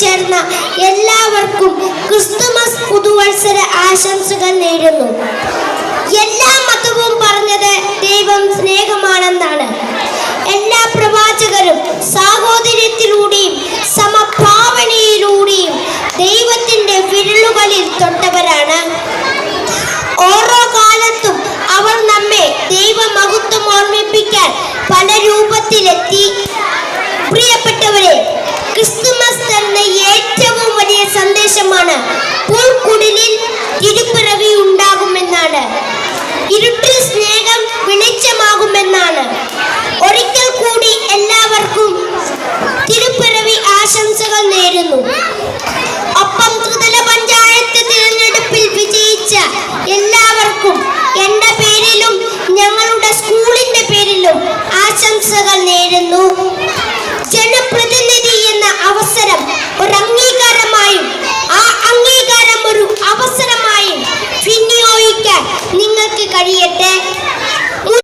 എത്തിച്ചേർന്ന എല്ലാവർക്കും ക്രിസ്തുമസ് പുതുവത്സര ആശംസകൾ നേരുന്നു. എല്ലാ മതവും പറഞ്ഞത് ദൈവം സ്നേഹമാണെന്നാണ്. എല്ലാ പ്രവാചകരും സാഹോദര്യത്തിലൂടെയും സമഭാവനയിലൂടെയും ദൈവത്തിന്റെ വിരലുകളിൽ തൊട്ടവരാണ്. ഓരോ കാലത്തും അവർ നമ്മെ ദൈവമഹത്വം ഓർമ്മിപ്പിക്കാൻ വെളിച്ചമാകുമെന്നാണ് ഒരിക്കൽ കൂടി എല്ലാവർക്കും തിരുപ്പിറവി ആശംസകൾ നേരുന്നു. ഒപ്പം ത്രിതല പഞ്ചായത്ത് തിരഞ്ഞെടുപ്പിൽ വിജയിച്ച എല്ലാവർക്കും എന്റെ പേരിലും ഞങ്ങളുടെ സ്കൂളിന്റെ പേരിലും ആശംസകൾ നേരുന്നു. ജനപ്രതിനിധി എന്ന അവസരം ഒരു അംഗീകാരമായും ആ അംഗീകാരം ഒരു അവസരമായും വിനിയോഗിക്കാൻ നിങ്ങൾക്ക് കഴിയട്ടെ.